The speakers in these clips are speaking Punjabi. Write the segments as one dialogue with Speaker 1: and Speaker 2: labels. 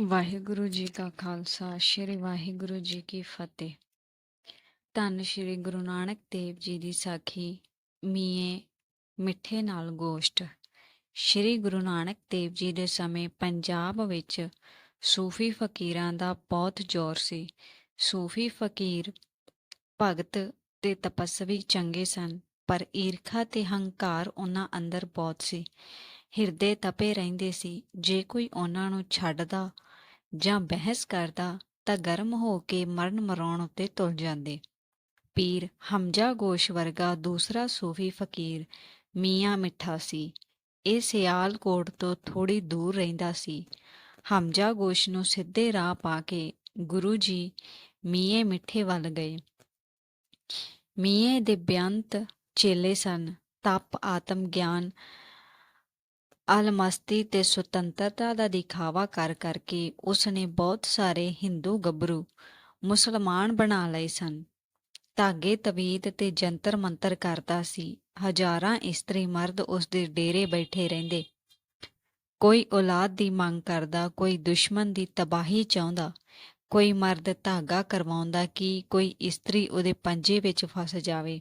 Speaker 1: ਵਾਹਿਗੁਰੂ ਜੀ ਕਾ ਖਾਲਸਾ, ਸ੍ਰੀ ਵਾਹਿਗੁਰੂ ਜੀ ਕੀ ਫਤਿਹ। ਧੰਨ ਸ੍ਰੀ ਗੁਰੂ ਨਾਨਕ ਦੇਵ ਜੀ ਦੀ ਸਾਖੀ, ਮੀਏ ਮਿੱਠੇ ਨਾਲ ਗੋਸ਼ਟ। ਸ੍ਰੀ ਗੁਰੂ ਨਾਨਕ ਦੇਵ ਜੀ ਦੇ ਸਮੇਂ ਪੰਜਾਬ ਵਿੱਚ ਸੂਫੀ ਫਕੀਰਾਂ ਦਾ ਬਹੁਤ ਜ਼ੋਰ ਸੀ। ਸੂਫੀ ਫਕੀਰ ਭਗਤ ਤੇ ਤਪਸਵੀ ਚੰਗੇ ਸਨ, ਪਰ ਈਰਖਾ ਤੇ ਹੰਕਾਰ ਉਹਨਾਂ ਅੰਦਰ ਬਹੁਤ ਸੀ। ਹਿਰਦੇ ਤਪੇ ਰਹਿੰਦੇ ਸੀ, ਜੇ ਕੋਈ ਉਹਨਾਂ ਨੂੰ ਛੱਡਦਾ ਜਾਂ ਬਹਿਸ ਕਰਦਾ ਤਾਂ ਗਰਮ ਹੋ ਕੇ ਮਰਨ ਮਰਾਉਣ ਉੱਤੇ ਤੁਲ ਜਾਂਦੇ। ਪੀਰ ਹਮਜਾ ਗੋਸ਼ ਵਰਗਾ ਦੂਸਰਾ ਸੂਫੀ ਫਕੀਰ ਮੀਆਂ ਮਿੱਠਾ ਸੀ। ਇਹ ਸਿਆਲਕੋਟ ਤੋਂ ਥੋੜੀ ਦੂਰ ਰਹਿੰਦਾ ਸੀ। ਹਮਜਾ ਗੋਸ਼ ਨੂੰ ਸਿੱਧੇ ਰਾਹ ਪਾ ਕੇ ਗੁਰੂ ਜੀ ਮੀਏ ਮਿੱਠੇ ਵੱਲ ਗਏ। ਮੀਏ ਦੇ ਬਿਆੰਤ ਚੇਲੇ ਸਨ। ਤਪ ਆਤਮ ਗਿਆਨ ਅਲਮਸਤੀ ਤੇ ਸੁਤੰਤਰਤਾ ਦਾ ਦਿਖਾਵਾ ਕਰ ਕਰਕੇ ਉਸ ਨੇ ਬਹੁਤ ਸਾਰੇ ਹਿੰਦੂ ਗੱਭਰੂ ਮੁਸਲਮਾਨ ਬਣਾ ਲਏ ਸਨ। ਧਾਗੇ, ਤਵੀਤ ਤੇ ਜੰਤਰ ਮੰਤਰ ਕਰਦਾ ਸੀ। ਹਜ਼ਾਰਾਂ ਇਸਤਰੀ ਮਰਦ ਉਸ ਦੇ ਡੇਰੇ ਬੈਠੇ ਰਹਿੰਦੇ। ਕੋਈ ਔਲਾਦ ਦੀ ਮੰਗ ਕਰਦਾ, ਕੋਈ ਦੁਸ਼ਮਣ ਦੀ ਤਬਾਹੀ ਚਾਹੁੰਦਾ, ਕੋਈ ਮਰਦ ਧਾਗਾ ਕਰਵਾਉਂਦਾ ਕਿ ਕੋਈ ਇਸਤਰੀ ਉਹਦੇ ਪੰਜੇ ਵਿੱਚ ਫਸ ਜਾਵੇ।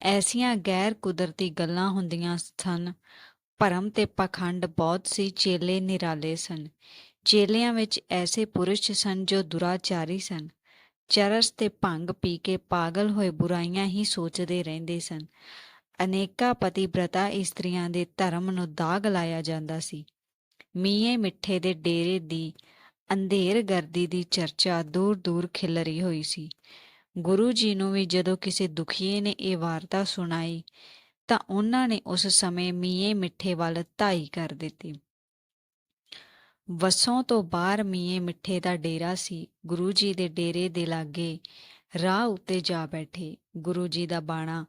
Speaker 1: ਐਸੀਆਂ ਗੈਰ ਕੁਦਰਤੀ ਗੱਲਾਂ ਹੁੰਦੀਆਂ ਸਨ। ਭਰਮ ਤੇ ਪਖੰਡ ਬਹੁਤ ਸੀ, ਚੇਲੇ ਨਿਰਾਲੇ ਸਨ। ਚੇਲਿਆਂ ਵਿੱਚ ਐਸੇ ਪੁਰਸ਼ ਸਨ ਜੋ ਦੁਰਾਚਾਰੀ ਸਨ। ਚਰਸ ਤੇ ਭੰਗ ਪੀ ਕੇ ਪਾਗਲ ਹੋਏ ਬੁਰਾਈਆਂ ਹੀ ਸੋਚਦੇ ਰਹਿੰਦੇ ਸਨ। ਅਨੇਕਾਂ ਪਤੀਬ੍ਰਤਾ ਇਸਤਰੀਆਂ ਦੇ ਧਰਮ ਨੂੰ ਦਾਗ ਲਾਇਆ ਜਾਂਦਾ ਸੀ। ਮੀਏ ਮਿੱਠੇ ਦੇ ਡੇਰੇ ਦੀ ਅੰਧੇਰ ਗਰਦੀ ਦੀ ਚਰਚਾ ਦੂਰ ਦੂਰ ਖਿਲਰੀ ਹੋਈ ਸੀ। ਗੁਰੂ ਜੀ ਨੂੰ ਵੀ ਜਦੋਂ ਕਿਸੇ ਦੁਖੀਏ ਨੇ ਇਹ ਵਾਰਤਾ ਸੁਣਾਈ ਤਾਂ ਉਹਨਾਂ ਨੇ ਉਸ ਸਮੇਂ ਮੀਏ ਮਿੱਠੇ ਵੱਲ ਧਾਈ ਕਰ ਦਿੱਤੀ। ਵਸੋਂ ਤੋਂ ਬਾਹਰ ਮੀਏ ਮਿੱਠੇ ਦਾ ਡੇਰਾ ਸੀ। ਗੁਰੂ ਜੀ ਦੇ ਡੇਰੇ ਦੇ ਲਾਗੇ ਰਾਹ ਉੱਤੇ ਜਾ ਬੈਠੇ। ਗੁਰੂ ਜੀ ਦਾ ਬਾਣਾ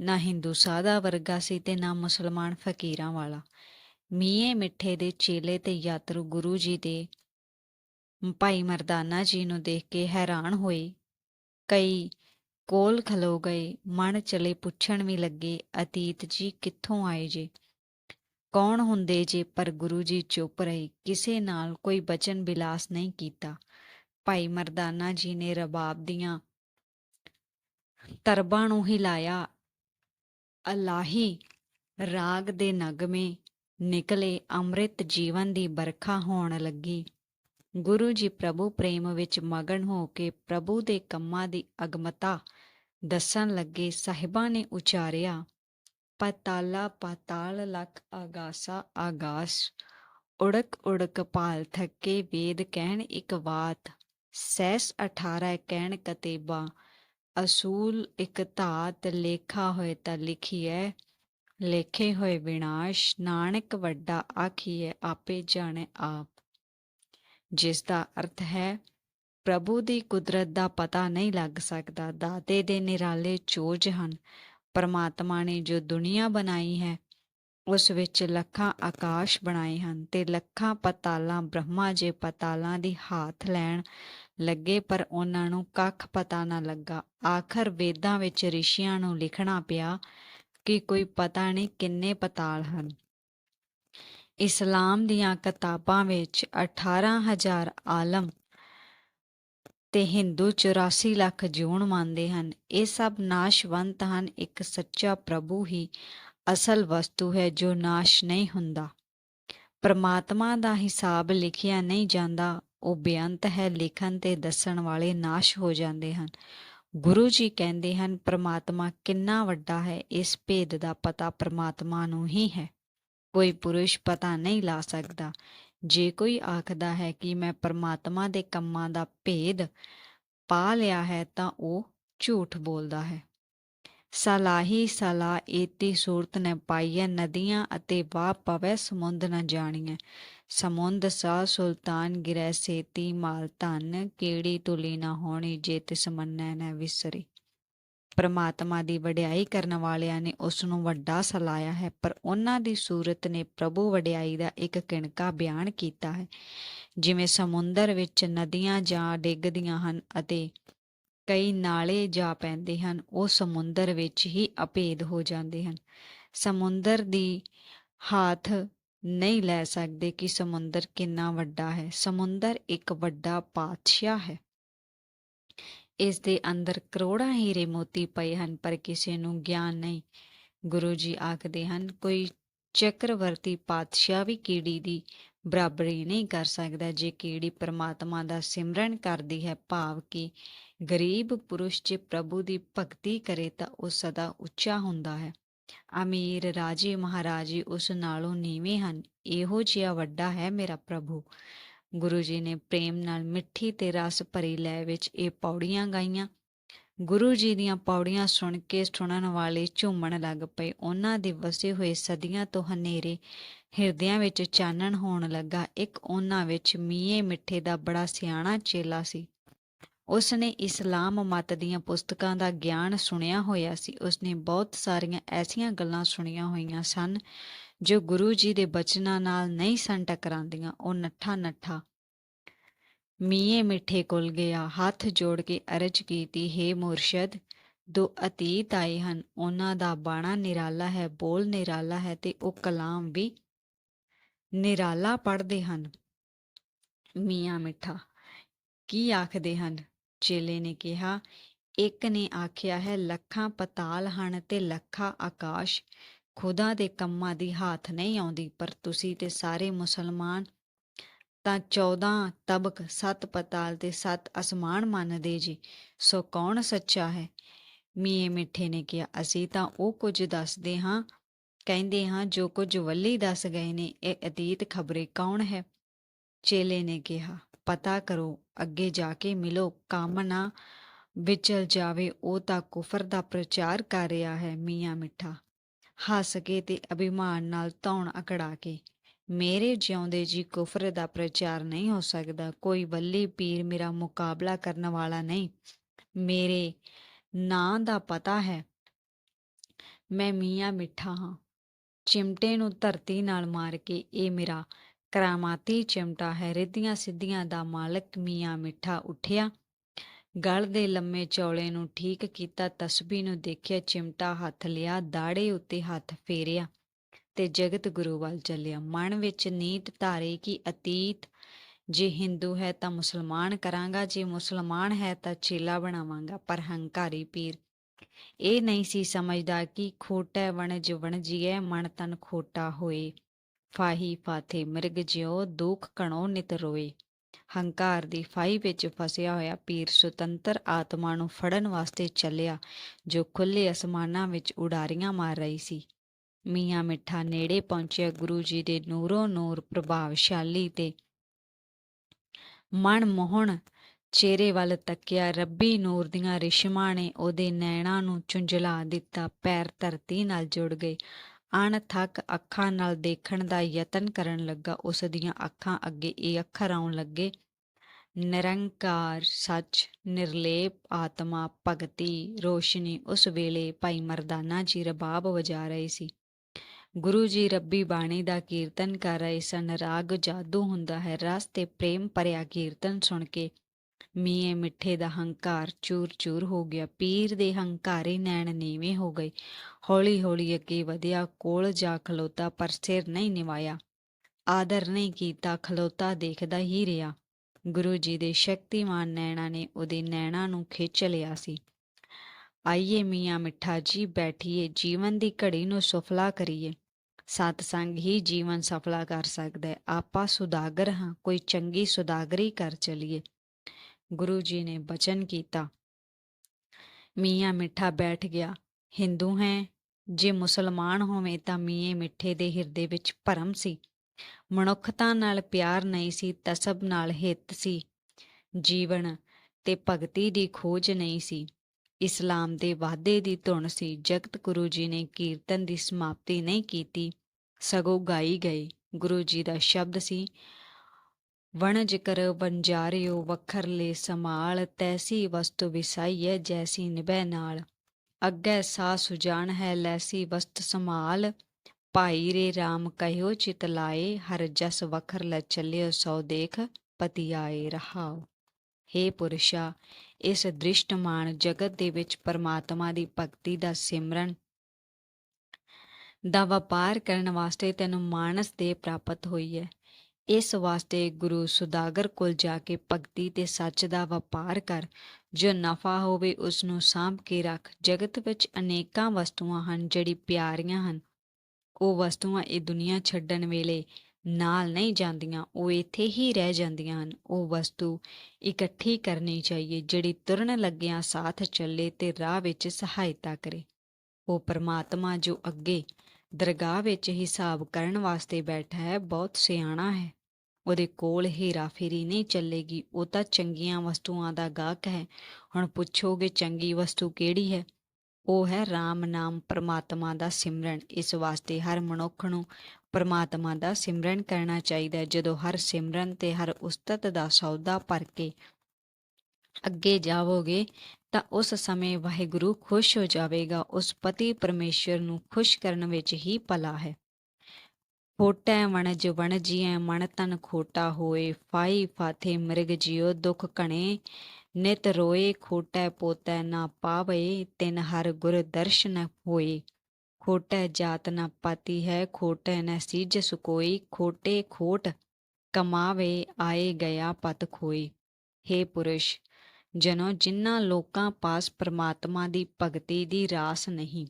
Speaker 1: ਨਾ ਹਿੰਦੂ ਸਾਦਾ ਵਰਗਾ ਸੀ ਤੇ ਨਾ ਮੁਸਲਮਾਨ ਫਕੀਰਾਂ ਵਾਲਾ। ਮੀਏ ਮਿੱਠੇ ਦੇ ਚੇਲੇ ਤੇ ਯਾਤਰੂ ਗੁਰੂ ਜੀ ਦੇ ਭਾਈ ਮਰਦਾਨਾ ਜੀ ਨੂੰ ਦੇਖ ਕੇ ਹੈਰਾਨ ਹੋਏ। ਕਈ ਕੋਲ ਖਲੋ ਗਏ, ਮਨ ਚਲੇ ਪੁੱਛਣ ਵੀ ਲੱਗੇ, ਅਤੀਤ ਜੀ, ਕਿੱਥੋਂ ਆਏ ਜੇ? ਕੌਣ ਹੁੰਦੇ ਜੇ? ਪਰ ਗੁਰੂ ਜੀ ਚੁੱਪ ਰਹੇ, ਕਿਸੇ ਨਾਲ ਕੋਈ ਬਚਨ ਬਿਲਾਸ ਨਹੀਂ ਕੀਤਾ। ਭਾਈ ਮਰਦਾਨਾ ਜੀ ਨੇ ਰਬਾਬ ਦੀਆਂ ਤਰਬਾਂ ਨੂੰ ਹਿਲਾਇਆ ਅਲਾਹੀ ਰਾਗ ਦੇ ਨਗਮੇ ਨਿਕਲੇ, ਅੰਮ੍ਰਿਤ ਜੀਵਨ ਦੀ ਬਰਖਾ ਹੋਣ ਲੱਗੀ। ਗੁਰੂ ਜੀ ਪ੍ਰਭੂ ਪ੍ਰੇਮ ਵਿੱਚ ਮਗਨ ਹੋ ਕੇ ਪ੍ਰਭੂ ਦੇ ਕੰਮਾਂ ਦੀ ਅਗਮਤਾ ਦੱਸਣ ਲੱਗੇ, ਸਾਹਿਬਾਂ ਨੇ ਉਚਾਰਿਆ, ਪਤਾਲਾ ਪਤਾਲ ਲਖ ਆਗਾਸਾ ਆਗਾਸ, ਉੜਕ ਉੜਕ ਪਾਲ ਥੱਕੇ ਵੇਦ ਕਹਿਣ ਇੱਕ ਬਾਤ ਸੈਸ 18 ਕਹਿਣ ਕਤੇਬਾ, ਅਸੂਲ ਇਕ ਧਾਤ ਲੇਖਾ ਹੋਏ ਤਾਂ ਲਿਖੀਐ, ਲੇਖੇ ਹੋਏ ਵਿਨਾਸ਼, ਨਾਨਕ ਵੱਡਾ ਆਖੀਐ, ਆਪੇ ਜਾਣੇ ਆਪ। ਜਿਸ ਦਾ ਅਰਥ ਹੈ, ਪ੍ਰਭੂ ਦੀ ਕੁਦਰਤ ਦਾ ਪਤਾ ਨਹੀਂ ਲੱਗ ਸਕਦਾ। ਦਾਤੇ ਦੇ ਨਿਰਾਲੇ ਚੋਜ ਹਨ। ਪਰਮਾਤਮਾ ਨੇ ਜੋ ਦੁਨੀਆ ਬਣਾਈ ਹੈ, ਉਸ ਵਿੱਚ ਲੱਖਾਂ ਆਕਾਸ਼ ਬਣਾਏ ਹਨ ਤੇ ਲੱਖਾਂ ਪਤਾਲਾਂ, ਬ੍ਰਹਮਾ ਜੇ ਪਤਾਲਾਂ ਦੀ ਹੱਥ ਲੈਣ ਲੱਗੇ, ਪਰ ਉਹਨਾਂ ਨੂੰ ਕੱਖ ਪਤਾ ਨਾ ਲੱਗਾ। ਆਖਰ ਵੇਦਾਂ ਵਿੱਚ ਰਿਸ਼ੀਆਂ ਨੂੰ ਲਿਖਣਾ ਪਿਆ ਕਿ ਕੋਈ ਪਤਾ ਨਹੀਂ ਕਿੰਨੇ ਪਤਾਲ ਹਨ। ਇਸਲਾਮ ਦੀਆਂ ਕਿਤਾਬਾਂ ਵਿੱਚ 18000 ਆਲਮ ਤੇ ਹਿੰਦੂ 84 ਲੱਖ ਜੂਨ ਮੰਨਦੇ ਹਨ। ਇਹ ਸਭ ਨਾਸ਼ਵੰਤ ਹਨ, ਇੱਕ ਸੱਚਾ ਪ੍ਰਭੂ ਹੀ ਅਸਲ ਵਸਤੂ ਹੈ ਜੋ ਨਾਸ਼ ਨਹੀਂ ਹੁੰਦਾ। ਪਰਮਾਤਮਾ ਦਾ ਹਿਸਾਬ ਲਿਖਿਆ ਨਹੀਂ ਜਾਂਦਾ, ਉਹ ਬੇਅੰਤ ਹੈ, ਲਿਖਣ ਤੇ ਦੱਸਣ ਵਾਲੇ ਨਾਸ਼ ਹੋ ਜਾਂਦੇ ਹਨ। ਗੁਰੂ ਜੀ ਕਹਿੰਦੇ ਹਨ, ਪਰਮਾਤਮਾ ਕਿੰਨਾ ਵੱਡਾ ਹੈ, ਇਸ ਭੇਦ ਦਾ ਪਤਾ ਪਰਮਾਤਮਾ ਨੂੰ ਹੀ ਹੈ। ਕੋਈ ਪੁਰਸ਼ ਪਤਾ ਨਹੀਂ ਲਾ ਸਕਦਾ। ਜੇ ਕੋਈ ਆਖਦਾ ਹੈ ਕਿ ਮੈਂ ਪਰਮਾਤਮਾ ਦੇ ਕੰਮਾਂ ਦਾ ਭੇਦ ਪਾ ਲਿਆ ਹੈ, ਤਾਂ ਉਹ ਝੂਠ ਬੋਲਦਾ ਹੈ। ਸਲਾਹੀ ਸਲਾ ਏਤੀ ਸੂਰਤ ਨੇ ਪਾਈਐ ਨਦੀਆਂ ਅਤੇ ਵਾ ਪਵੈ ਸਮੁੰਦ ਨ ਜਾਣੀਐ। ਸਮੁੰਦ ਸਾ ਸੁਲਤਾਨ ਗਿਰੈ ਸੇਤੀ ਮਾਲ ਧਨ, ਕਿਹੜੀ ਤੁਲੀ ਨਾ ਹੋਣੀ ਜੇ ਤਿਸ ਮੰਨੈ ਨ ਵਿਸਰੀ। ਪਰਮਾਤਮਾ ਦੀ ਵਡਿਆਈ ਕਰਨ ਵਾਲਿਆਂ ਨੇ ਉਸ ਨੂੰ ਵੱਡਾ ਸਲਾਇਆ ਹੈ, ਪਰ ਉਹਨਾਂ ਦੀ ਸੂਰਤ ਨੇ ਪ੍ਰਭੂ ਵਡਿਆਈ ਦਾ ਇੱਕ ਕਿਣਕਾ ਬਿਆਨ ਕੀਤਾ ਹੈ। ਜਿਵੇਂ ਸਮੁੰਦਰ ਵਿੱਚ ਨਦੀਆਂ ਜਾਂ ਡਿੱਗਦੀਆਂ ਹਨ ਅਤੇ ਕਈ ਨਾਲੇ ਜਾ ਪੈਂਦੇ ਹਨ, ਉਹ ਸਮੁੰਦਰ ਵਿੱਚ ਹੀ ਅਪੇਦ ਹੋ ਜਾਂਦੇ ਹਨ। ਸਮੁੰਦਰ ਦੀ ਹਾਥ ਨਹੀਂ ਲੈ ਸਕਦੇ ਕਿ ਸਮੁੰਦਰ ਕਿੰਨਾ ਵੱਡਾ ਹੈ। ਸਮੁੰਦਰ ਇੱਕ ਵੱਡਾ ਪਾਤਸ਼ਾਹ ਹੈ। ਇਸ ਦੇ ਅੰਦਰ ਕਰੋੜਾਂ ਹੀਰੇ ਮੋਤੀ ਪਏ ਹਨ, ਪਰ ਕਿਸੇ ਨੂੰ ਗਿਆਨ ਨਹੀਂ। ਗੁਰੂ ਜੀ ਆਖਦੇ ਹਨ, ਕੋਈ ਚੱਕਰਵਰਤੀ ਪਾਤਸ਼ਾਹ ਵੀ ਕੀੜੀ ਦੀ ਬਰਾਬਰੀ ਨਹੀਂ ਕਰ ਸਕਦਾ, ਜੇ ਕੀੜੀ ਪਰਮਾਤਮਾ ਦਾ ਸਿਮਰਨ ਕਰਦੀ ਹੈ ਭਾਵ ਕਿ ਗਰੀਬ ਪੁਰਸ਼ ਜੇ ਪ੍ਰਭੂ ਦੀ ਭਗਤੀ ਕਰੇ ਤਾਂ ਉਹ ਸਦਾ ਉੱਚਾ ਹੁੰਦਾ ਹੈ। ਅਮੀਰ ਰਾਜੇ ਮਹਾਰਾਜੇ ਉਸ ਨਾਲੋਂ ਨੀਵੇਂ ਹਨ, ਇਹੋ ਜਿਹਾ ਵੱਡਾ ਹੈ ਮੇਰਾ ਪ੍ਰਭੂ। ਗੁਰੂ ਜੀ ਨੇ ਪ੍ਰੇਮ ਨਾਲ ਮਿੱਠੀ ਤੇ ਰਸ ਭਰੀ ਲੈ ਵਿੱਚ ਇਹ ਪੌੜੀਆਂ ਗਾਈਆਂ। ਗੁਰੂ ਜੀ ਦੀਆਂ ਪੌੜੀਆਂ ਸੁਣ ਕੇ ਸੁਣਨ ਵਾਲੇ ਝੂਮਣ ਲੱਗ ਪਏ। ਉਹਨਾਂ ਦੇ ਵਸੇ ਹੋਏ ਸਦੀਆਂ ਤੋਂ ਹਨੇਰੇ ਹਿਰਦਿਆਂ ਵਿੱਚ ਚਾਨਣ ਹੋਣ ਲੱਗਾ। ਇੱਕ ਉਹਨਾਂ ਵਿੱਚ ਮੀਏ ਮਿੱਠੇ ਦਾ ਬੜਾ ਸਿਆਣਾ ਚੇਲਾ ਸੀ। ਉਸ ਨੇ ਇਸਲਾਮ ਮਤ ਦੀਆਂ ਪੁਸਤਕਾਂ ਦਾ ਗਿਆਨ ਸੁਣਿਆ ਹੋਇਆ ਸੀ। ਉਸ ਨੇ ਬਹੁਤ ਸਾਰੀਆਂ ਐਸੀਆਂ ਗੱਲਾਂ ਸੁਣੀਆਂ ਹੋਈਆਂ ਸਨ ਜੋ ਗੁਰੂ ਜੀ ਦੇ ਬਚਨਾਂ ਨਾਲ ਨਹੀਂ ਸਨ ਟਕਰਾਉਂਦੀਆਂ, ਉਹ ਨੱਠਾ ਨੱਠਾ ਮੀਏ ਮਿੱਠੇ ਕੋਲ ਗਿਆ, ਹੱਥ ਜੋੜ ਕੇ ਅਰਜ ਕੀਤੀ, ਹੈ ਮੁਰਸ਼ਦ, ਦੋ ਅਤੀਤ ਆਏ ਹਨ, ਉਹਨਾਂ ਦਾ ਬਾਣਾ ਨਿਰਾਲਾ ਹੈ, ਬੋਲ ਨਿਰਾਲਾ ਹੈ ਤੇ ਉਹ ਕਲਾਮ ਵੀ ਨਿਰਾਲਾ ਪੜਦੇ ਹਨ। ਮੀਆਂ ਮਿੱਠਾ, ਕੀ ਆਖਦੇ ਹਨ? ਚੇਲੇ ਨੇ ਕਿਹਾ, ਇੱਕ ਨੇ ਆਖਿਆ ਹੈ, ਲੱਖਾਂ ਪਤਾਲ ਹਨ ਤੇ ਲੱਖਾਂ ਆਕਾਸ਼ ਖੁਦਾ ਦੇ ਕੰਮਾਂ ਦੀ ਹੱਥ ਨਹੀਂ ਆਉਂਦੀ, ਪਰ ਤੁਸੀਂ ਤੇ ਸਾਰੇ ਮੁਸਲਮਾਨ ਤਾਂ 14 ਤਬਕ ਸੱਤ ਪਤਾਲ ਤੇ ਸੱਤ ਅਸਮਾਨ ਮੰਨਦੇ ਜੀ, ਸੋ ਕੌਣ ਸੱਚਾ ਹੈ? ਮੀਏ ਮਿੱਠੇ ਨੇ ਕਿਹਾ, ਅਸੀਂ ਤਾਂ ਉਹ ਕੁਝ ਦੱਸਦੇ ਹਾਂ, ਕਹਿੰਦੇ ਹਾਂ ਜੋ ਕੁਝ ਵੱਲੀ ਦੱਸ ਗਏ ਨੇ, ਇਹ ਅਤੀਤ ਖਬਰੇ ਕੌਣ ਹੈ? ਚੇਲੇ ਨੇ ਕਿਹਾ, ਪਤਾ ਕਰੋ, ਅੱਗੇ ਜਾ ਕੇ ਮਿਲੋ, ਕੰਮ ਨਾ ਵਿਚਲ ਜਾਵੇ, ਉਹ ਤਾਂ ਕੁਫਰ ਦਾ ਪ੍ਰਚਾਰ ਕਰ ਰਿਹਾ ਹੈ ਮੀਆਂ ਮਿੱਠਾ। ਹੱਸ ਕੇ ਤੇ ਅਭਿਮਾਨ ਨਾਲ ਧੌਣ ਅਕੜਾ ਕੇ, ਮੇਰੇ ਜਿਉਂਦੇ ਜੀ ਕੁਫਰ ਦਾ ਪ੍ਰਚਾਰ ਨਹੀਂ ਹੋ ਸਕਦਾ, ਕੋਈ ਵੱਲੀ ਪੀਰ ਮੇਰਾ ਮੁਕਾਬਲਾ ਕਰਨ ਵਾਲਾ ਨਹੀਂ। ਮੇਰੇ ਨਾਂ ਦਾ ਪਤਾ ਹੈ, ਮੈਂ ਮੀਆਂ ਮਿੱਠਾ ਹਾਂ। ਚਿਮਟੇ ਨੂੰ ਧਰਤੀ ਨਾਲ ਮਾਰ ਕੇ ਇਹ ਮੇਰਾ ਕਰਾਮਾਤੀ ਚਿਮਟਾ ਹੈ। ਰਿੱਧੀਆਂ ਸਿੱਧੀਆਂ ਦਾ ਮਾਲਕ ਮੀਆਂ ਮਿੱਠਾ ਉਠਿਆ ਗਲ ਦੇ ਲੰਮੇ ਚੌਲੇ ਨੂੰ ਠੀਕ ਕੀਤਾ ਤਸਬੀ ਨੂੰ ਦੇਖਿਆ, ਚਿਮਟਾ ਹੱਥ ਲਿਆ ਦਾੜੇ ਉੱਤੇ ਹੱਥ ਫੇਰਿਆ ਤੇ ਜਗਤ ਗੁਰੂ ਵੱਲ ਚੱਲਿਆ। ਮਨ ਵਿੱਚ ਨੀਤ ਧਾਰੇ ਕਿ ਅਤੀਤ, ਜੇ ਹਿੰਦੂ ਹੈ ਤਾਂ ਮੁਸਲਮਾਨ ਕਰਾਂਗਾ, ਜੇ ਮੁਸਲਮਾਨ ਹੈ ਤਾਂ ਚੇਲਾ ਬਣਾਵਾਂਗਾ। ਪਰ ਹੰਕਾਰੀ ਪੀਰ, ਇਹ ਨਹੀਂ ਸੀ ਸਮਝਦਾ ਕਿ ਖੋਟਾ ਵਣਜ ਵਣਜੀਐ, ਮਨ ਤਨ ਖੋਟਾ ਹੋਏ। ਫਾਹੀ ਫਾਥੇ, ਮਿਰਗ ਜਿਉ, ਦੁੱਖ ਕਣੋ ਨਿਤ ਰੋਏ। ਹੰਕਾਰ ਦੀ ਫਾਈ ਵਿੱਚ ਫਸਿਆ ਹੋਇਆ ਪੀਰ ਸੁਤੰਤਰ ਆਤਮਾ ਨੂੰ ਫੜਨ ਵਾਸਤੇ ਚੱਲਿਆ, ਜੋ ਖੁੱਲੇ ਅਸਮਾਨਾਂ ਵਿੱਚ ਉਡਾਰੀਆਂ ਮਾਰ ਰਹੀ ਸੀ। ਮੀਆਂ ਮਿੱਠਾ ਨੇੜੇ ਪਹੁੰਚਿਆ ਗੁਰੂ ਜੀ ਦੇ ਨੂਰੋ ਨੂਰ ਪ੍ਰਭਾਵਸ਼ਾਲੀ ਤੇ ਮਨ ਮੋਹਣ ਚਿਹਰੇ ਵੱਲ ਤੱਕਿਆ, ਰੱਬੀ ਨੂਰ ਦੀਆਂ ਰਿਸ਼ਮਾਂ ਨੇ ਉਹਦੇ ਨੈਣਾਂ ਨੂੰ ਚੁੰਝਲਾ ਦਿੱਤਾ, ਪੈਰ ਧਰਤੀ ਨਾਲ ਜੁੜ ਗਏ। ਅਣਥੱਕ ਅੱਖਾਂ ਨਾਲ ਦੇਖਣ ਦਾ ਯਤਨ ਕਰਨ ਲੱਗਾ। ਉਸ ਦੀਆਂ ਅੱਖਾਂ ਅੱਗੇ ਇਹ ਅੱਖਰ ਆਉਣ ਲੱਗੇ। ਨਿਰੰਕਾਰ, ਸੱਚ, ਨਿਰਲੇਪ, ਆਤਮਾ, ਭਗਤੀ, ਰੋਸ਼ਨੀ, ਉਸ ਵੇਲੇ ਭਾਈ ਮਰਦਾਨਾ ਜੀ ਰਬਾਬ ਵਜਾ ਰਹੇ ਸੀ। ਗੁਰੂ ਜੀ ਰੱਬੀ ਬਾਣੀ ਦਾ ਕੀਰਤਨ ਕਰ ਰਹੇ ਸਨ। ਰਾਗ ਜਾਦੂ ਹੁੰਦਾ ਹੈ। ਰਸ ਤੇ ਪ੍ਰੇਮ ਭਰਿਆ ਕੀਰਤਨ ਸੁਣ ਕੇ ਮੀਏ ਮਿੱਠੇ ਦਾ ਹੰਕਾਰ ਚੂਰ-ਚੂਰ ਹੋ ਗਿਆ, ਪੀਰ ਦੇ ਹੰਕਾਰੇ ਨੈਣ ਨੀਵੇਂ ਹੋ ਗਏ। ਹੌਲੀ-ਹੌਲੀ ਅੱਗੇ ਵਧਿਆ, ਕੋਲ ਜਾ ਖਲੋਤਾ ਪਰ ਸਿਰ ਨਹੀਂ ਨਿਵਾਇਆ। ਆਦਰ ਨਹੀਂ ਕੀਤਾ, ਖਲੋਤਾ ਦੇਖਦਾ ਹੀ ਰਿਹਾ। ਗੁਰੂ ਜੀ ਦੇ ਸ਼ਕਤੀਮਾਨ ਨੈਣਾ ਨੇ ਉਹਦੇ ਨੈਣਾ ਨੂੰ ਖਿੱਚ ਲਿਆ ਸੀ। ਆਈਏ ਮੀਆਂ ਮਿੱਠਾ ਜੀ, ਬੈਠੀਏ, ਜੀਵਨ ਦੀ ਘੜੀ ਨੂੰ ਸੁਫਲਾ ਕਰੀਏ। ਸਤ ਸੰਗ ਹੀ ਜੀਵਨ ਸਫਲਾ ਕਰ ਸਕਦਾ ਹੈ। ਆਪਾਂ ਸੁਦਾਗਰ ਹਾਂ, ਕੋਈ ਚੰਗੀ ਸੁਦਾਗਰੀ ਕਰ ਚਲੀਏ। ਗੁਰੂ ਜੀ ਨੇ ਬਚਨ ਕੀਤਾ। ਮੀਆਂ ਮਿੱਠਾ ਬੈਠ ਗਿਆ। ਹਿੰਦੂ ਹੈ, ਜੇ ਮੁਸਲਮਾਨ ਹੋਵੇ ਤਾਂ ਮੀਏ ਮਿੱਠੇ ਦੇ ਹਿਰਦੇ ਵਿੱਚ ਭਰਮ ਸੀ। ਮਨੁੱਖਤਾ ਨਾਲ ਪਿਆਰ ਨਹੀਂ ਸੀ ਤਸਬ ਨਾਲ ਹਿੱਤ ਸੀ। ਜੀਵਨ ਤੇ ਭਗਤੀ ਦੀ ਖੋਜ ਨਹੀਂ ਸੀ। ਇਸਲਾਮ ਦੇ ਵਾਅਦੇ ਦੀ ਧੁਨ ਸੀ। ਜਗਤ ਗੁਰੂ ਜੀ ਨੇ ਕੀਰਤਨ ਦੀ ਸਮਾਪਤੀ ਨਹੀਂ ਕੀਤੀ। ਸਗੋਂ ਗਾਈ ਗਈ। ਗੁਰੂ ਜੀ ਦਾ ਸ਼ਬਦ ਸੀ ਵਣਜ ਕਰ ਵੰਜਾਰਿਓ ਵਖਰਲੇ ਸਮਾਲ ਤੈਸੀ ਵਸਤੂ ਵਿਸਾਈਐ, ਜੈਸੀ ਨਿਭੈ ਨਾਲ। ਅੱਗੇ ਸਾ ਸੁਜਾਨ ਹੈ, ਲੈਸੀ ਵਸਤ ਸਮਾਲ ਭਾਈ ਰੇ RAM ਕਹਿਓ, ਚਿਤ ਲਾਏ, ਹਰ ਜਸ ਵਖਰ ਲੈ ਚੱਲਿਓ, ਸੋ ਦੇਖ ਪਤੀ ਆਏ ਰਹਾਓ। हे ਪੁਰਸ਼ਾ, ਇਸ ਦ੍ਰਿਸ਼ਟਮਾਨ ਜਗਤ ਦੇ ਵਿੱਚ ਪਰਮਾਤਮਾ ਦੀ ਭਗਤੀ ਦਾ ਸਿਮਰਨ ਦਾ ਵਪਾਰ ਕਰਨ ਵਾਸਤੇ ਤੈਨੂੰ ਮਾਨਸ ਦੇ ਪ੍ਰਾਪਤ ਹੋਈ ਹੈ ਇਸ ਵਾਸਤੇ ਗੁਰੂ ਸੁਦਾਗਰ ਕੋਲ ਜਾ ਕੇ ਭਗਤੀ ਤੇ ਸੱਚ ਦਾ ਵਪਾਰ ਕਰ, ਜੋ ਨਫਾ ਹੋਵੇ ਉਸ ਨੂੰ ਸਾਂਭ ਕੇ ਰੱਖ। ਜਗਤ ਵਿੱਚ ਅਨੇਕਾਂ ਵਸਤੂਆਂ ਹਨ ਜਿਹੜੀ ਪਿਆਰੀਆਂ ਹਨ। ਉਹ ਵਸਤੂਆਂ ਇਹ ਦੁਨੀਆ ਛੱਡਣ ਵੇਲੇ ਨਾਲ ਨਹੀਂ ਜਾਂਦੀਆਂ, ਉਹ ਇੱਥੇ ਹੀ ਰਹਿ ਜਾਂਦੀਆਂ ਹਨ। ਉਹ ਵਸਤੂ ਇਕੱਠੀ ਕਰਨੀ ਚਾਹੀਏ, ਜਿਹੜੀ ਤੁਰਨ ਲੱਗਿਆਂ ਸਾਥ ਚੱਲੇ ਤੇ ਰਾਹ ਵਿੱਚ ਸਹਾਇਤਾ ਕਰੇ। ਉਹ ਪਰਮਾਤਮਾ ਜੋ ਅੱਗੇ ਦਰਗਾਹ ਵਿੱਚ ਹਿਸਾਬ ਕਰਨ ਵਾਸਤੇ ਬੈਠਾ ਹੈ, ਬਹੁਤ ਸਿਆਣਾ ਹੈ। ਉਹਦੇ ਕੋਲ ਹੀਰਾ ਫੇਰੀ ਨਹੀਂ ਚੱਲੇਗੀ, ਉਹ ਤਾਂ ਚੰਗੀਆਂ ਵਸਤੂਆਂ ਦਾ ਗਾਹਕ ਹੈ। ਹੁਣ ਪੁੱਛੋਗੇ ਚੰਗੀ ਵਸਤੂ ਕਿਹੜੀ ਹੈ? ਉਹ ਹੈ RAM ਨਾਮ ਪਰਮਾਤਮਾ ਦਾ ਸਿਮਰਨ। ਇਸ ਵਾਸਤੇ ਹਰ ਮਨੁੱਖ ਨੂੰ ਪਰਮਾਤਮਾ ਦਾ ਸਿਮਰਨ ਕਰਨਾ ਚਾਹੀਦਾ ਹੈ। ਜਦੋਂ ਹਰ ਸਿਮਰਨ ਤੇ ਹਰ ਉਸਤਤ ਦਾ ਸੌਦਾ ਭਰ ਕੇ ਅੱਗੇ ਜਾਵੋਗੇ ਤਾਂ ਉਸ ਸਮੇਂ ਵਾਹਿਗੁਰੂ ਖੁਸ਼ ਹੋ ਜਾਵੇਗਾ, ਉਸ ਪਤੀ ਪਰਮੇਸ਼ਰ ਨੂੰ ਖੁਸ਼ ਕਰਨ ਵਿੱਚ ਹੀ ਭਲਾ ਹੈ। ਖੋਟੈ ਵਣਜ ਵਣਜੀਐ ਮਨ ਤਨ ਖੋਟਾ ਹੋਏ, ਫਾਈ ਫਾਥੇ ਮਿਰਗ ਜਿਉ, ਦੁਖ ਕਣੇ ਨਿਤ ਰੋਏ, ਖੋਟੈ ਪੋਤੈ ਨਾ ਪਾਵੇ, ਤਿਨ ਹਰ ਗੁਰ ਦਰਸ਼ਨ ਹੋਏ। ਖੋਟੈ ਜਾਤ ਨਾ ਪਾਤੀ ਹੈ, ਖੋਟੈ ਨਾ ਸੀਜ ਸੁਕੋਈ, ਖੋਟੇ ਖੋਟ ਕਮਾਵੇ, ਆਏ ਗਿਆ ਪਤ ਖੋਈ हे ਪੁਰਸ਼ ਜਨੋ ਜਿਨ੍ਹਾਂ ਲੋਕਾਂ ਪਾਸ ਪ੍ਰਮਾਤਮਾ ਦੀ ਭਗਤੀ ਦੀ ਰਾਸ ਨਹੀਂ।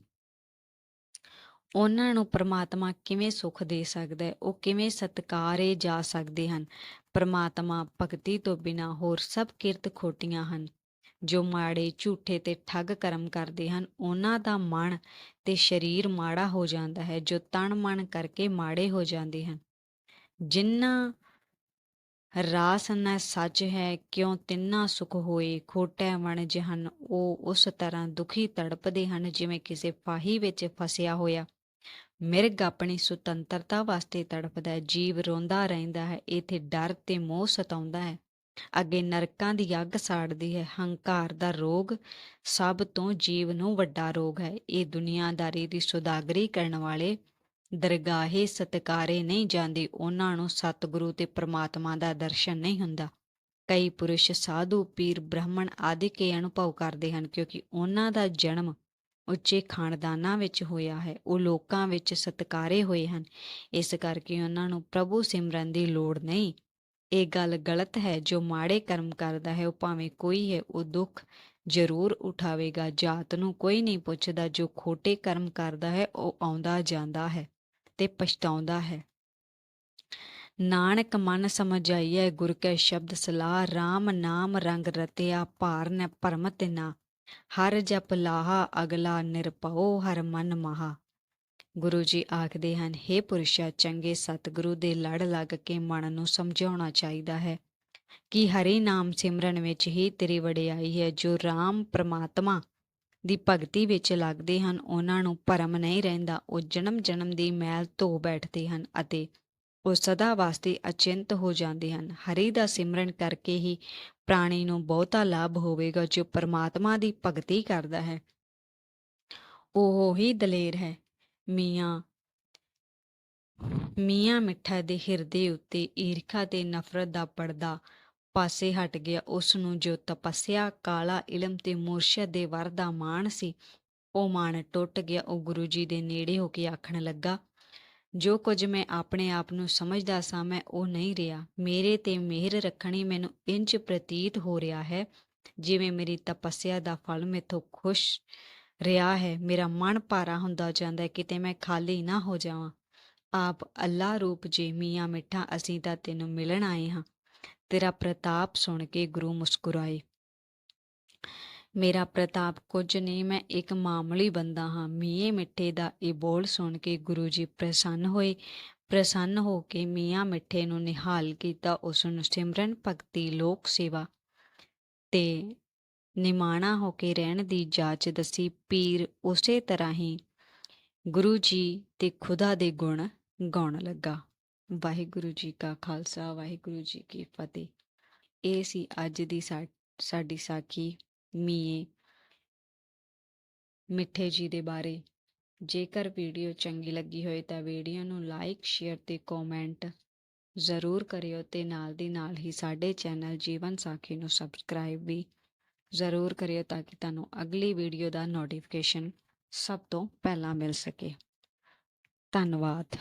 Speaker 1: ਉਹਨਾਂ ਨੂੰ ਪ੍ਰਮਾਤਮਾ ਕਿਵੇਂ ਸੁਖ ਦੇ ਸਕਦਾ ਹੈ, ਉਹ ਕਿਵੇਂ ਸਤਕਾਰੇ ਜਾ ਸਕਦੇ ਹਨ? ਪ੍ਰਮਾਤਮਾ ਭਗਤੀ ਤੋਂ ਬਿਨਾ ਹੋਰ ਸਭ ਕਿਰਤ ਖੋਟੀਆਂ ਹਨ। ਜੋ ਮਾੜੇ, ਝੂਠੇ ਤੇ ਠੱਗ ਕਰਮ ਕਰਦੇ ਹਨ, ਉਹਨਾਂ ਦਾ ਮਨ ਤੇ ਸਰੀਰ ਮਾੜਾ ਹੋ ਜਾਂਦਾ ਹੈ, ਜੋ ਤਣ ਮਨ ਕਰਕੇ ਮਾੜੇ ਹੋ ਜਾਂਦੇ ਹਨ। ਜਿਨ੍ਹਾਂ ਰਾਸ ਨ ਸੱਚ ਹੈ ਕਿਉ ਤਿੰਨਾ ਸੁਖ ਹੋਏ? ਖੋਟੈ ਵਣਜ ਹਨ, ਉਹ ਉਸ ਤਰ੍ਹਾਂ ਦੁਖੀ ਤੜਪਦੇ ਹਨ ਜਿਵੇਂ ਕਿਸੇ ਫਾਹੀ ਵਿੱਚ ਫਸਿਆ ਹੋਇਆ। ਮਿਰਗ ਆਪਣੀ ਸੁਤੰਤਰਤਾ ਵਾਸਤੇ ਤੜਪਦਾ ਹੈ, ਜੀਵ ਰੋਂਦਾ ਰਹਿੰਦਾ ਹੈ, ਇਥੇ ਡਰ ਤੇ ਮੋਹ ਸਤਾਉਂਦਾ ਹੈ। ਅੱਗੇ ਨਰਕਾਂ ਦੀ ਅੱਗ ਸਾੜਦੀ ਹੈ, ਹੰਕਾਰ ਦਾ ਰੋਗ ਸਭ ਤੋਂ ਜੀਵ ਨੂੰ ਵੱਡਾ ਰੋਗ ਹੈ। ਇਹ ਦੁਨੀਆਦਾਰੀ ਦੀ ਸੁਦਾਗਰੀ ਕਰਨ ਵਾਲੇ ਦਰਗਾਹੇ ਸਤਕਾਰੇ ਨਹੀਂ ਜਾਂਦੇ, ਉਹਨਾਂ ਨੂੰ ਸਤਿਗੁਰੂ ਤੇ ਪ੍ਰਮਾਤਮਾ ਦਾ ਦਰਸ਼ਨ ਨਹੀਂ ਹੁੰਦਾ। ਕਈ ਪੁਰਸ਼ ਸਾਧੂ, ਪੀਰ, ਬ੍ਰਾਹਮਣ ਆਦਿ ਕੇ ਅਨੁਭਵ ਕਰਦੇ ਹਨ, ਕਿਉਂਕਿ ਉਹਨਾਂ ਦਾ ਜਨਮ ਉੱਚੇ ਖਾਨਦਾਨਾਂ ਵਿੱਚ ਹੋਇਆ ਹੈ, ਉਹ ਲੋਕਾਂ ਵਿੱਚ ਸਤਕਾਰੇ ਹੋਏ ਹਨ। ਇਸ ਕਰਕੇ ਉਹਨਾਂ ਨੂੰ ਪ੍ਰਭੂ ਸਿਮਰਨ ਦੀ ਲੋੜ ਨਹੀਂ। ਇਹ ਗੱਲ ਗਲਤ ਹੈ, ਜੋ ਮਾੜੇ ਕਰਮ ਕਰਦਾ ਹੈ, ਉਹ ਭਾਵੇਂ ਕੋਈ ਹੈ, ਉਹ ਦੁੱਖ ਜ਼ਰੂਰ ਉਠਾਵੇਗਾ। ਜਾਤ ਨੂੰ ਕੋਈ ਨਹੀਂ ਪੁੱਛਦਾ, ਜੋ ਖੋਟੇ ਕਰਮ ਕਰਦਾ ਹੈ, ਉਹ ਆਉਂਦਾ ਜਾਂਦਾ ਹੈ। ਤੇ ਪਛਤਾਉਂਦਾ ਹੈ। ਨਾਨਕ ਮਨ ਸਮਝਾਈਐ ਗੁਰ ਕੈ ਸ਼ਬਦ ਸਲਾਹ RAM ਨਾਮ ਰੰਗ ਰਤਿਆ, ਭਾਰ ਨ ਭਰਮ ਤਿਨਾ ਹਰ ਜਪ ਲਾਹਾ, ਅਗਲਾ ਨਿਰਭਉ, ਹਰ ਮਨ ਮਹਾ। ਗੁਰੂ ਜੀ ਆਖਦੇ ਹਨ हे ਪੁਰਸ਼ਾ, ਚੰਗੇ ਸਤਿਗੁਰੂ ਦੇ ਲੜ ਲੱਗ ਕੇ ਮਨ ਨੂੰ ਸਮਝਾਉਣਾ ਚਾਹੀਦਾ ਹੈ। ਕਿ ਹਰੀ ਨਾਮ ਸਿਮਰਨ ਵਿੱਚ ਹੀ ਤੇਰੀ ਵਡਿਆਈ ਹੈ, ਜੋ RAM ਪ੍ਰਮਾਤਮਾ ਦੀ ਭਗਤੀ ਵਿੱਚ ਲੱਗਦੇ ਹਨ, ਉਹਨਾਂ ਨੂੰ ਭਰਮ ਨਹੀਂ ਰਹਿੰਦਾ। ਉਹ ਜਨਮ ਜਨਮ ਦੀ ਮੈਲ ਧੋ ਬੈਠਦੇ ਹਨ ਅਤੇ ਉਹ ਸਦਾ ਵਾਸਤੇ ਅਚਿੰਤ ਹੋ ਜਾਂਦੇ ਹਨ। ਹਰੀ ਦਾ ਸਿਮਰਨ ਕਰਕੇ ਹੀ ਪ੍ਰਾਣੀ ਨੂੰ ਬਹੁਤਾ ਲਾਭ ਹੋਵੇਗਾ ਜੋ ਪਰਮਾਤਮਾ ਦੀ ਭਗਤੀ ਕਰਦਾ ਹੈ। ਉਹ ਹੀ ਦਲੇਰ ਹੈ। ਮੀਆਂ ਮੀਆਂ ਮਿੱਠਾ ਦੇ ਹਿਰਦੇ ਉੱਤੇ ਈਰਖਾ ਤੇ ਨਫ਼ਰਤ ਦਾ ਪਰਦਾ ਪਾਸੇ ਹਟ ਗਿਆ। ਉਸ ਨੂੰ ਜੋ ਤਪੱਸਿਆ, ਕਾਲਾ, ਇਲਮ ਤੇ ਮੁਰਸ਼ਦ ਦੇ ਵਰ ਦਾ ਮਾਣ ਸੀ, ਉਹ ਮਾਣ ਟੁੱਟ ਗਿਆ। ਉਹ ਗੁਰੂ ਜੀ ਦੇ ਨੇੜੇ ਹੋ ਕੇ ਆਖਣ ਲੱਗਾ, ਜੋ ਕੁਝ ਮੈਂ ਆਪਣੇ ਆਪ ਨੂੰ ਸਮਝਦਾ ਸਾਂ, ਮੈਂ ਉਹ ਨਹੀਂ ਰਿਹਾ। ਮੇਰੇ ਤੇ ਮਿਹਰ ਰੱਖਣੀ ਮੈਨੂੰ ਇੰਜ ਪ੍ਰਤੀਤ ਹੋ ਰਿਹਾ ਹੈ, ਜਿਵੇਂ ਮੇਰੀ ਤਪੱਸਿਆ ਦਾ ਫਲ ਮੇਥੋਂ ਖੁਸ਼ ਰਿਹਾ ਹੈ। ਮੇਰਾ ਮਨ ਭਾਰਾ ਹੁੰਦਾ ਜਾਂਦਾ ਹੈ, ਕਿਤੇ ਮੈਂ ਖਾਲੀ ਨਾ ਹੋ ਜਾਵਾਂ। ਆਪ ਅੱਲਾ ਰੂਪ ਜੇ ਮੀਆਂ ਮਿੱਠਾ, ਅਸੀਂ ਤਾਂ ਤੈਨੂੰ ਮਿਲਣ ਆਏ ਹਾਂ। ਤੇਰਾ ਪ੍ਰਤਾਪ ਸੁਣ ਕੇ ਗੁਰੂ ਮੁਸਕਰਾਏ, ਮੇਰਾ ਪ੍ਰਤਾਪ, ਕੁਝ ਨਹੀਂ, ਮੈਂ ਇੱਕ ਮਾਮੂਲੀ ਬੰਦਾ ਹਾਂ। ਮੀਆਂ ਮਿੱਠੇ ਦਾ ਇਹ ਬੋਲ ਸੁਣ ਕੇ ਗੁਰੂ ਜੀ ਪ੍ਰਸੰਨ ਹੋਏ। ਪ੍ਰਸੰਨ ਹੋ ਕੇ ਮੀਆਂ ਮਿੱਠੇ ਨੂੰ ਨਿਹਾਲ ਕੀਤਾ। ਉਸ ਨੂੰ ਸਿਮਰਨ ਭਗਤੀ ਲੋਕ ਸੇਵਾ ਤੇ ਨਿਮਾਣਾ ਹੋ ਕੇ ਰਹਿਣ ਦੀ ਜਾਚ ਦਸੀ। ਪੀਰ ਉਸੇ ਤਰ੍ਹਾਂ ਹੀ ਗੁਰੂ ਜੀ ਤੇ ਖੁਦਾ ਦੇ ਗੁਣ ਗਾਉਣ ਲੱਗਾ। ਵਾਹਿਗੁਰੂ ਜੀ ਕਾ ਖਾਲਸਾ, ਵਾਹਿਗੁਰੂ ਜੀ ਕੀ ਫਤਿਹ। ਇਹ ਸੀ ਅੱਜ ਦੀ ਸਾਡੀ ਸਾਖੀ, ਮੀਏ ਮਿੱਠੇ ਜੀ ਦੇ ਬਾਰੇ। ਜੇਕਰ ਵੀਡੀਓ ਚੰਗੀ ਲੱਗੀ ਹੋਏ ਤਾਂ ਵੀਡੀਓ ਨੂੰ ਲਾਈਕ, ਸ਼ੇਅਰ ਤੇ ਕਮੈਂਟ ਜ਼ਰੂਰ ਕਰਿਓ ਤੇ ਨਾਲ ਦੀ ਨਾਲ ਹੀ ਸਾਡੇ ਚੈਨਲ ਜੀਵਨ ਸਾਖੀ ਨੂੰ ਸਬਸਕ੍ਰਾਈਬ ਵੀ ਜ਼ਰੂਰ ਕਰਿਓ ਤਾਂ ਕਿ ਤੁਹਾਨੂੰ ਅਗਲੀ ਵੀਡੀਓ ਦਾ ਨੋਟੀਫਿਕੇਸ਼ਨ ਸਭ ਤੋਂ ਪਹਿਲਾਂ ਮਿਲ ਸਕੇ। ਧੰਨਵਾਦ।